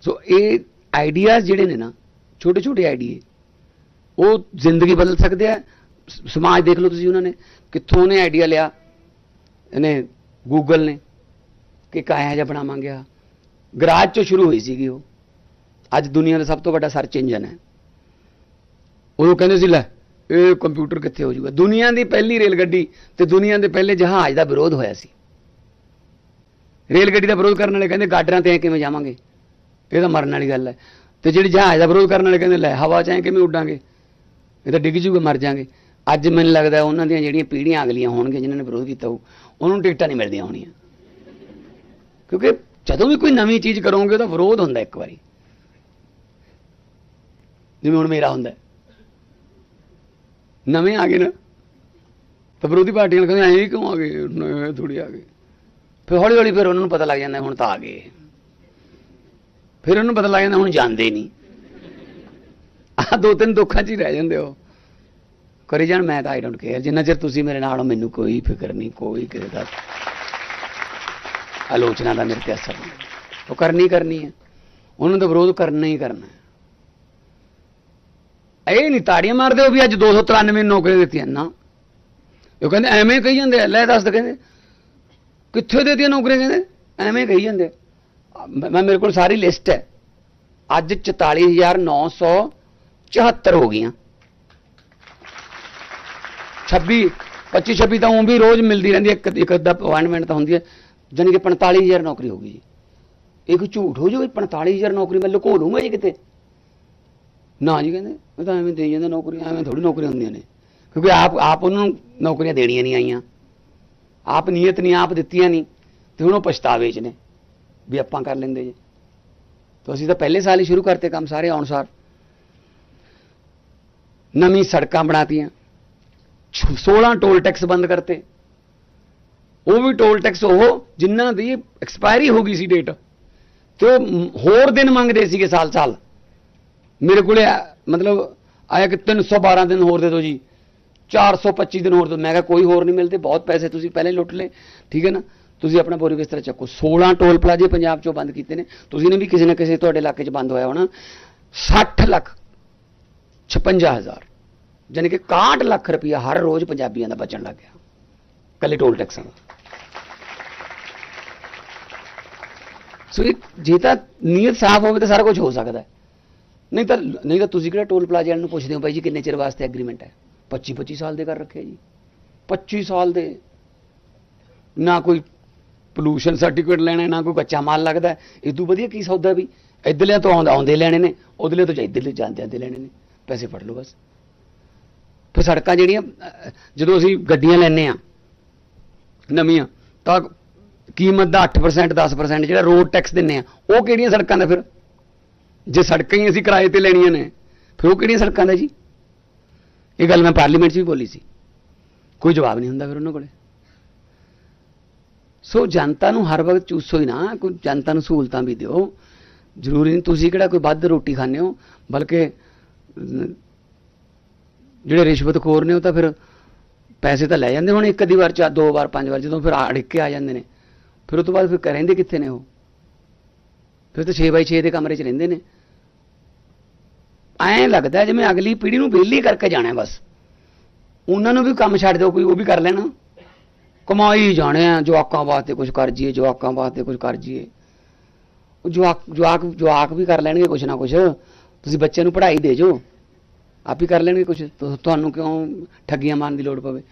ਸੋ ਇਹ ਆਈਡੀਆਜ਼ ਜਿਹੜੇ ਨੇ ਨਾ ਛੋਟੇ ਛੋਟੇ ਆਈਡੀਏ ਉਹ ਜ਼ਿੰਦਗੀ ਬਦਲ ਸਕਦੇ ਆ। ਸਮਾਜ ਦੇਖ ਲਓ ਤੁਸੀਂ ਉਹਨਾਂ ਨੇ, ਕਿੱਥੋਂ ਨੇ ਆਈਡੀਆ ਲਿਆ। ਇਹਨੇ ਗੂਗਲ ਨੇ ਕਿ ਕਾਇਆ ਜਿਹਾ ਬਣਾਵਾਂਗੇ ਆ। ਗਰਾਜ ਚੋਂ ਸ਼ੁਰੂ ਹੋਈ ਸੀਗੀ ਉਹ। ਅੱਜ ਦੁਨੀਆ ਦਾ ਸਭ ਤੋਂ ਵੱਡਾ ਸਰਚ ਇੰਜਨ ਹੈ। ਉਹ ਕਹਿੰਦੇ ਸੀ, ਲੈ, ਇਹ ਕੰਪਿਊਟਰ ਕਿੱਥੇ ਹੋ ਜਾਊਗਾ? ਦੁਨੀਆ ਦੀ ਪਹਿਲੀ ਰੇਲ ਗੱਡੀ ਤੇ ਦੁਨੀਆ ਦੇ ਪਹਿਲੇ ਜਹਾਜ਼ ਦਾ ਵਿਰੋਧ ਹੋਇਆ ਸੀ। ਰੇਲ ਗੱਡੀ ਦਾ ਵਿਰੋਧ ਕਰਨ ਵਾਲੇ ਕਹਿੰਦੇ, ਗਾਡਰਾਂ ਤੇ ਐ ਕਿਵੇਂ ਜਾਵਾਂਗੇ? ਇਹ ਤਾਂ ਮਰਨ ਵਾਲੀ ਗੱਲ ਹੈ। ਤੇ ਜਿਹੜੇ ਜਹਾਜ਼ ਦਾ ਵਿਰੋਧ ਕਰਨ ਵਾਲੇ ਕਹਿੰਦੇ, ਲੈ, ਹਵਾ 'ਚ ਐ ਕਿਵੇਂ ਉੱਡਾਂਗੇ? ਇਹ ਤਾਂ ਡਿੱਗ ਜੂਗੇ, ਮਰ ਜਾਾਂਗੇ। ਅੱਜ ਮੈਨੂੰ ਲੱਗਦਾ ਉਹਨਾਂ ਦੀਆਂ ਜਿਹੜੀਆਂ ਪੀੜ੍ਹੀਆਂ ਅਗਲੀਆਂ ਹੋਣਗੀਆਂ, ਜਿਨ੍ਹਾਂ ਨੇ ਵਿਰੋਧ ਕੀਤਾ ਹੋ ਉਹਨਾਂ ਨੂੰ ਟਿਕਟਾਂ ਨਹੀਂ ਮਿਲਦੀਆਂ ਹੋਣੀਆਂ। ਕਿਉਂਕਿ ਜਦੋਂ ਵੀ ਕੋਈ ਨਵੀਂ ਚੀਜ਼ ਕਰੋਗੇ, ਉਹਦਾ ਵਿਰੋਧ ਹੁੰਦਾ ਇੱਕ ਵਾਰੀ। ਜਿਵੇਂ ਹੁਣ ਮੇਰਾ ਹੁੰਦਾ ਨਵੇਂ ਆ ਗਏ ਨਾ, ਤਾਂ ਵਿਰੋਧੀ ਪਾਰਟੀਆਂ ਕਹਿੰਦੇ, ਐਂ ਕਿਉਂ ਆ ਗਏ? ਨਵੇਂ ਥੋੜੀ ਆ ਗਏ। ਫਿਰ ਹੌਲੀ ਹੌਲੀ ਫਿਰ ਉਹਨਾਂ ਨੂੰ ਪਤਾ ਲੱਗ ਜਾਂਦਾ, ਹੁਣ ਤਾਂ ਆ ਗਏ। ਫਿਰ ਉਹਨੂੰ ਪਤਾ ਲੱਗ ਜਾਂਦਾ ਹੁਣ ਜਾਂਦੇ ਹੀ ਨਹੀਂ। ਆ ਦੋ ਤਿੰਨ ਦੁੱਖਾਂ 'ਚ ਹੀ ਰਹਿ ਜਾਂਦੇ ਹੋ। ਕਰੀ ਜਾਣ, ਮੈਂ ਤਾਂ ਆਈ ਡੋਂਟ ਕੇਅਰ ਜਿੰਨਾ ਚਿਰ ਤੁਸੀਂ ਮੇਰੇ ਨਾਲ ਹੋ, ਮੈਨੂੰ ਕੋਈ ਫਿਕਰ ਨਹੀਂ, ਕੋਈ ਕਿਸੇ ਦਾ ਆਲੋਚਨਾ ਦਾ ਮੇਰੇ ਤੇ ਅਸਰ ਨਹੀਂ। ਉਹ ਕਰਨੀ ਕਰਨੀ ਹੈ। ਉਹਨਾਂ ਦਾ ਵਿਰੋਧ ਕਰਨਾ ਹੀ ਕਰਨਾ ਇਹ ਨਹੀਂ ਤਾੜੀਆਂ ਮਾਰਦੇ ਹੋ ਵੀ ਅੱਜ 293 ਨੌਕਰੀਆਂ ਦਿੱਤੀਆਂ। ਨਾ। ਉਹ ਕਹਿੰਦੇ, ਐਵੇਂ ਕਹੀ ਜਾਂਦੇ ਲੈ ਦੱਸ ਕਹਿੰਦੇ, ਕਿੱਥੇ ਦੇਤੀਆਂ ਨੌਕਰੀਆਂ ਕਹਿੰਦੇ? ਐਵੇਂ ਕਹੀ ਜਾਂਦੇ ਮੈਂ ਮੇਰੇ ਕੋਲ ਸਾਰੀ ਲਿਸਟ ਹੈ। ਅੱਜ 44974 ਹੋ ਗਈਆਂ। 26 25 26 ਤਾਂ ਉਹ ਵੀ ਰੋਜ਼ ਮਿਲਦੀ ਰਹਿੰਦੀ ਹੈ। ਇੱਕ ਇੱਕ ਅੱਧਾ ਅਪਾਇੰਟਮੈਂਟ ਤਾਂ ਹੁੰਦੀ ਹੈ। ਜਾਣੀ ਕਿ 45000 ਨੌਕਰੀ ਹੋ ਗਈ ਜੀ। ਇਹ ਕੋਈ ਝੂਠ ਹੋ ਜਾਊ 45000 ਨੌਕਰੀ, ਮੈਂ ਲੁਕੋ ਲੂੰਗਾ ਜੀ ਕਿਤੇ। ਨਾ ਜੀ ਕਹਿੰਦੇ ਮੈਂ ਤਾਂ ਐਵੇਂ ਦੇਈ ਜਾਂਦੇ ਨੌਕਰੀਆਂ, ਐਵੇਂ ਥੋੜੀ ਨੌਕਰੀਆਂ ਹੁੰਦੀਆਂ ਨੇ। ਕਿਉਂਕਿ ਆਪ ਆਪ ਉਹਨਾਂ ਨੂੰ ਨੌਕਰੀਆਂ ਦੇਣੀਆਂ ਨਹੀਂ ਆਈਆਂ। ਆਪ ਨੀਅਤ ਨਹੀਂ, ਆਪ ਦਿੱਤੀਆਂ ਨਹੀਂ। ਤੇ ਹੁਣ ਉਹ ਪਛਤਾਵੇ 'ਚ ਨੇ। ਵੀ ਆਪਾਂ ਕਰ ਲੈਂਦੇ ਜੀ। ਤਾਂ ਅਸੀਂ ਤਾਂ ਪਹਿਲੇ ਸਾਲ ਹੀ ਸ਼ੁਰੂ ਕਰਤੇ ਕੰਮ ਸਾਰੇ ਆਉਣਸਾਰ ਨਵੀਂ ਸੜਕਾਂ ਬਣਾਤੀਆਂ। 16 ਟੋਲ ਟੈਕਸ ਬੰਦ ਕਰਤੇ। ਉਹ ਵੀ ਟੋਲ ਟੈਕਸ ਉਹ ਜਿਨ੍ਹਾਂ ਦੀ ਐਕਸਪਾਇਰੀ ਹੋ ਗਈ ਸੀ ਡੇਟ ਤੇ ਉਹ ਹੋਰ ਦਿਨ ਮੰਗਦੇ ਸੀਗੇ ਸਾਲ ਸਾਲ। ਮੇਰੇ ਕੋਲੇ ਮਤਲਬ ਆਇਆ ਕਿ 312 ਦਿਨ ਹੋਰ ਦੇ ਦਿਓ ਜੀ। 425 ਦਿਨ ਹੋਰ ਦਿਓ। ਮੈਂ ਕਿਹਾ ਕੋਈ ਹੋਰ ਨਹੀਂ ਮਿਲਦੇ, ਬਹੁਤ ਪੈਸੇ ਤੁਸੀਂ ਪਹਿਲੇ ਲੁੱਟ ਲਏ। ਠੀਕ ਹੈ ਨਾ? ਤੁਸੀਂ ਆਪਣਾ ਬੋਰੀ ਬਿਸਤਰਾ ਚੱਕੋ? 16 ਟੋਲ ਪਲਾਜ਼ੇ ਪੰਜਾਬ ਚੋਂ ਬੰਦ ਕੀਤੇ ਨੇ। ਤੁਸੀਂ ਨੇ ਵੀ ਕਿਸੇ ਨਾ ਕਿਸੇ ਤੁਹਾਡੇ ਇਲਾਕੇ 'ਚ ਬੰਦ ਹੋਇਆ ਹੋਣਾ। 60 ਲੱਖ 56000 ਯਾਨੀ ਕਿ 61 ਲੱਖ ਰੁਪਇਆ ਹਰ ਰੋਜ਼ ਪੰਜਾਬੀਆਂ ਦਾ ਬਚਣ ਲੱਗ ਗਿਆ। ਕੱਲੇ ਟੋਲ ਟੈਕਸਾਂ ਦਾ। ਸੋ ਇਹ ਜੇ ਤਾਂ ਨੀਅਤ ਸਾਫ਼ ਹੋਵੇ ਤਾਂ ਸਾਰਾ ਕੁਝ ਹੋ ਸਕਦਾ ਨਹੀਂ ਤਾਂ ਨਹੀਂ ਤਾਂ ਤੁਸੀਂ ਕਿਹੜਾ ਟੋਲ ਪਲਾਜ਼ੇ ਵਾਲਿਆਂ ਨੂੰ ਪੁੱਛਦੇ ਹੋ ਭਾਈ ਜੀ ਕਿੰਨੇ ਚਿਰ ਵਾਸਤੇ ਐਗਰੀਮੈਂਟ ਹੈ? 25 25 ਸਾਲ ਦੇ ਕਰ ਰੱਖਿਆ ਜੀ। 25 ਸਾਲ ਦੇ। ਨਾ ਕੋਈ ਪੋਲੂਸ਼ਨ ਸਰਟੀਫਿਕੇਟ ਲੈਣਾ, ਨਾ ਕੋਈ ਕੱਚਾ ਮਾਲ ਲੱਗਦਾ। ਇਹ ਤੋਂ ਵਧੀਆ ਕੀ ਸੌਦਾ ਵੀ? ਇੱਧਰਲਿਆਂ ਤੋਂ ਆਉਂਦੇ ਆਉਂਦੇ ਲੈਣੇ ਨੇ, ਉਧਰਲੇ ਤੋਂ ਇੱਧਰਲੇ ਜਾਂਦੇ ਜਾਂਦੇ ਲੈਣੇ ਨੇ। ਪੈਸੇ ਫੜ ਲਓ ਬਸ। ਫਿਰ ਸੜਕਾਂ ਜਿਹੜੀਆਂ ਜਦੋਂ ਅਸੀਂ ਗੱਡੀਆਂ ਲੈਨੇ ਆ ਨਵੀਆਂ, ਤਾਂ ਕੀਮਤ ਦਾ 8% 10% ਜਿਹੜਾ ਰੋਡ ਟੈਕਸ ਦਿੰਨੇ ਆ ਉਹ ਕਿਹੜੀਆਂ ਸੜਕਾਂ ਦਾ ਫਿਰ? ਜੇ ਸੜਕਾਂ ਹੀ ਅਸੀਂ ਕਿਰਾਏ ਤੇ ਲੈਣੀਆਂ ਨੇ, ਫਿਰ ਉਹ ਕਿਹੜੀਆਂ ਸੜਕਾਂ ਦਾ ਜੀ? ਇਹ ਗੱਲ ਮੈਂ ਪਾਰਲੀਮੈਂਟ 'ਚ ਵੀ ਬੋਲੀ ਸੀ। ਕੋਈ ਜਵਾਬ ਨਹੀਂ ਹੁੰਦਾ ਫਿਰ ਉਹਨਾਂ ਕੋਲੇ। ਸੋ ਜਨਤਾ ਨੂੰ ਹਰ ਵਕਤ ਚੂਸੋ ਹੀ ਨਾ, ਕੋਈ ਜਨਤਾ ਨੂੰ ਸਹੂਲਤਾਂ ਵੀ ਦਿਓ। ਜ਼ਰੂਰੀ ਨਹੀਂ ਤੁਸੀਂ ਕਿਹੜਾ ਕੋਈ ਵੱਧ ਰੋਟੀ ਖਾਂਦੇ ਹੋ, ਬਲਕਿ ਜਿਹੜੇ ਰਿਸ਼ਵਤਖੋਰ ਨੇ ਉਹ ਤਾਂ ਫਿਰ ਪੈਸੇ ਤਾਂ ਲੈ ਜਾਂਦੇ ਹੁਣ ਇੱਕ ਅੱਧੀ ਵਾਰ ਚਾ ਦੋ ਵਾਰ, ਪੰਜ ਵਾਰ, ਜਦੋਂ ਫਿਰ ਅੜਿੱਕ ਕੇ ਆ ਜਾਂਦੇ ਨੇ। ਫਿਰ ਉਸ ਤੋਂ ਬਾਅਦ ਫਿਰ ਰਹਿੰਦੇ ਕਿੱਥੇ ਨੇ ਉਹ? ਫਿਰ ਤਾਂ 6x6 ਦੇ ਕਮਰੇ 'ਚ ਰਹਿੰਦੇ ਨੇ। ਐਂ ਲੱਗਦਾ ਜਿਵੇਂ ਅਗਲੀ ਪੀੜ੍ਹੀ ਨੂੰ ਵਿਹਲੀ ਕਰਕੇ ਜਾਣਾ ਬਸ। ਉਹਨਾਂ ਨੂੰ ਵੀ ਕੰਮ ਛੱਡ ਦਿਓ, ਕੋਈ ਉਹ ਵੀ ਕਰ ਲੈਣਾ। ਕਮਾਈ ਜਾਣੇ ਆ, ਜਵਾਕਾਂ ਵਾਸਤੇ ਕੁਝ ਕਰ ਜੀਏ ਜਵਾਕਾਂ ਵਾਸਤੇ ਕੁਝ ਕਰ ਜੀਏ ਉਹ ਜਵਾਕ ਜਵਾਕ ਜਵਾਕ ਵੀ ਕਰ ਲੈਣਗੇ ਕੁਝ ਨਾ ਕੁਝ ਤੁਸੀਂ ਬੱਚਿਆਂ ਨੂੰ ਪੜ੍ਹਾਈ ਦੇ ਜੋ ਆਪ ਹੀ ਕਰ ਲੈਣਗੇ ਕੁਝ ਤੁਹਾਨੂੰ ਕਿਉਂ ਠੱਗੀਆਂ ਮਾਰਨ ਦੀ ਲੋੜ ਪਵੇ?